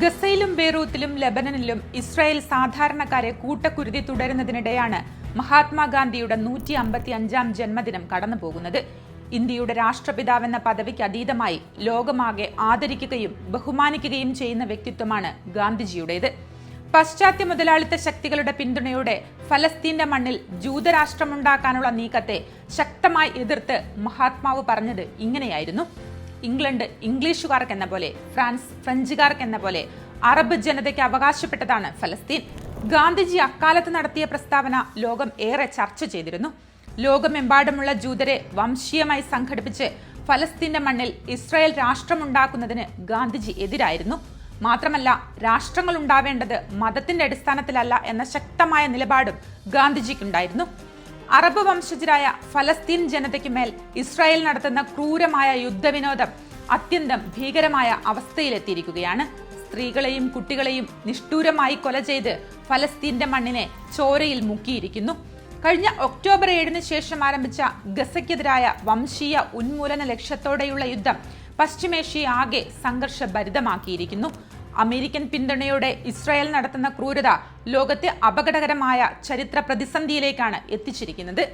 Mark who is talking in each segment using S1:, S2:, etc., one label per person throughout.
S1: ഗസയിലും ബെയ്റൂത്തിലും ലബനനിലും Israel സാധാരണക്കാരെ കൂട്ടക്കുരുതി തുടരുന്നതിനിടെയാണ് മഹാത്മാഗാന്ധിയുടെ നൂറ്റി അമ്പത്തി അഞ്ചാം ജന്മദിനം കടന്നുപോകുന്നത്. ഇന്ത്യയുടെ രാഷ്ട്രപിതാവെന്ന പദവിക്ക് അതീതമായി ലോകമാകെ ആദരിക്കുകയും ബഹുമാനിക്കുകയും ചെയ്യുന്ന വ്യക്തിത്വമാണ് ഗാന്ധിജിയുടേത്. പശ്ചാത്യ മുതലാളിത്ത ശക്തികളുടെ പിന്തുണയോടെ ഫലസ്തീന്റെ മണ്ണിൽ ജൂതരാഷ്ട്രമുണ്ടാക്കാനുള്ള നീക്കത്തെ ശക്തമായി എതിർത്ത് മഹാത്മാവ് പറഞ്ഞത് ഇങ്ങനെയായിരുന്നു. ഇംഗ്ലണ്ട് ഇംഗ്ലീഷുകാർക്ക് എന്ന പോലെ ഫ്രാൻസ് ഫ്രഞ്ചുകാർക്ക് എന്ന പോലെ അറബ് ജനതയ്ക്ക് അവകാശപ്പെട്ടതാണ് ഫലസ്തീൻ. ഗാന്ധിജി അക്കാലത്ത് നടത്തിയ പ്രസ്താവന ലോകം ഏറെ ചർച്ച ചെയ്തിരുന്നു. ലോകമെമ്പാടുമുള്ള ജൂതരെ വംശീയമായി സംഘടിപ്പിച്ച് ഫലസ്തീന്റെ മണ്ണിൽ ഇസ്രായേൽ രാഷ്ട്രമുണ്ടാക്കുന്നതിന് ഗാന്ധിജി എതിരായിരുന്നു. മാത്രമല്ല രാഷ്ട്രങ്ങൾ ഉണ്ടാവേണ്ടത് മതത്തിന്റെ അടിസ്ഥാനത്തിലല്ല എന്ന ശക്തമായ നിലപാടും ഗാന്ധിജിക്കുണ്ടായിരുന്നു. അറബ് വംശജരായ ഫലസ്തീൻ ജനതയ്ക്ക് മേൽ ഇസ്രായേൽ നടത്തുന്ന ക്രൂരമായ യുദ്ധവിനോദം അത്യന്തം ഭീകരമായ അവസ്ഥയിലെത്തിയിരിക്കുകയാണ്. സ്ത്രീകളെയും കുട്ടികളെയും നിഷ്ഠൂരമായി കൊല ചെയ്ത് ഫലസ്തീന്റെ മണ്ണിനെ ചോരയിൽ മുക്കിയിരിക്കുന്നു. കഴിഞ്ഞ ഒക്ടോബർ ഏഴിന് ശേഷം ആരംഭിച്ച ഗസയ്ക്കെതിരായ വംശീയ ഉന്മൂലന ലക്ഷ്യത്തോടെയുള്ള യുദ്ധം പശ്ചിമേഷ്യ ആകെ സംഘർഷഭരിതമാക്കിയിരിക്കുന്നു. അമേരിക്കൻ പിന്തുണയോടെ ഇസ്രായേൽ നടത്തുന്ന ക്രൂരത ലോകത്തെ അപകടകരമായ ചരിത്ര പ്രതിസന്ധിയിലേക്കാണ് എത്തിച്ചിരിക്കുന്നത്.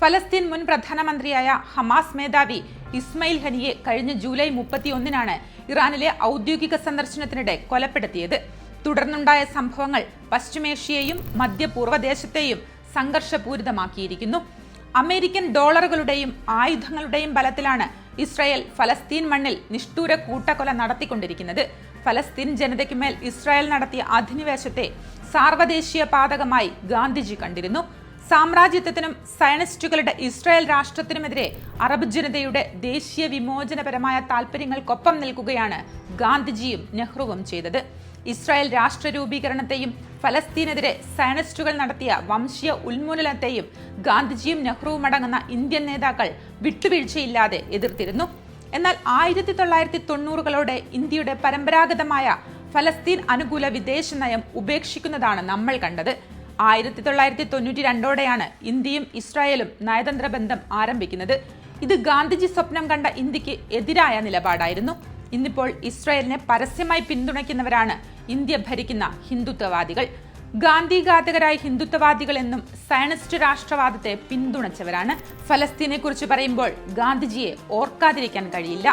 S1: ഫലസ്തീൻ മുൻ പ്രധാനമന്ത്രിയായ ഹമാസ് മേധാവി ഇസ്മയിൽ ഹനിയെ കഴിഞ്ഞ ജൂലൈ മുപ്പത്തിയൊന്നിനാണ് ഇറാനിലെ ഔദ്യോഗിക സന്ദർശനത്തിനിടെ കൊലപ്പെടുത്തിയത്. തുടർന്നുണ്ടായ സംഭവങ്ങൾ പശ്ചിമേഷ്യയെയും മധ്യപൂർവദേശത്തെയും സംഘർഷപൂരിതമാക്കിയിരിക്കുന്നു. അമേരിക്കൻ ഡോളറുകളുടെയും ആയുധങ്ങളുടെയും ബലത്തിലാണ് ഇസ്രായേൽ ഫലസ്തീൻ മണ്ണിൽ നിഷ്ഠൂര കൂട്ടക്കൊല നടത്തിക്കൊണ്ടിരിക്കുന്നത്. ഫലസ്തീൻ ജനതയ്ക്ക് മേൽ ഇസ്രായേൽ നടത്തിയ അധിനിവേശത്തെ സാർവദേശീയ പാതകമായി ഗാന്ധിജി കണ്ടിരുന്നു. സാമ്രാജ്യത്വത്തിനും സയനിസ്റ്റുകളുടെ ഇസ്രായേൽ രാഷ്ട്രത്തിനുമെതിരെ അറബ് ജനതയുടെ ദേശീയ വിമോചനപരമായ താൽപ്പര്യങ്ങൾക്കൊപ്പം നിൽക്കുകയാണ് ഗാന്ധിജിയും നെഹ്റുവും ചെയ്തത്. ഇസ്രായേൽ രാഷ്ട്ര രൂപീകരണത്തെയും ഫലസ്തീനെതിരെ സയനിസ്റ്റുകൾ നടത്തിയ വംശീയ ഉന്മൂലനത്തെയും ഗാന്ധിജിയും നെഹ്റുവും അടങ്ങുന്ന ഇന്ത്യൻ നേതാക്കൾ വിട്ടുവീഴ്ചയില്ലാതെ എതിർത്തിരുന്നു. എന്നാൽ ആയിരത്തി തൊള്ളായിരത്തി തൊണ്ണൂറുകളോടെ ഇന്ത്യയുടെ പരമ്പരാഗതമായ ഫലസ്തീൻ അനുകൂല വിദേശ നയം ഉപേക്ഷിക്കുന്നതാണ് നമ്മൾ കണ്ടത്. ആയിരത്തി തൊള്ളായിരത്തി തൊണ്ണൂറ്റി രണ്ടോടെയാണ് ഇന്ത്യയും ഇസ്രായേലും നയതന്ത്ര ബന്ധം ആരംഭിക്കുന്നത്. ഇത് ഗാന്ധിജി സ്വപ്നം കണ്ട ഇന്ത്യയ്ക്ക് എതിരായ നിലപാടായിരുന്നു. ഇന്നിപ്പോൾ ഇസ്രായേലിനെ പരസ്യമായി പിന്തുണയ്ക്കുന്നവരാണ് ഇന്ത്യ ഭരിക്കുന്ന ഹിന്ദുത്വവാദികൾ. ഗാന്ധിഘാതകരായ ഹിന്ദുത്വവാദികൾ എന്നും സയനിസ്റ്റ് രാഷ്ട്രവാദത്തെ പിന്തുണച്ചവരാണ്. ഫലസ്തീനെ കുറിച്ച് പറയുമ്പോൾ ഗാന്ധിജിയെ ഓർക്കാതിരിക്കാൻ കഴിയില്ല.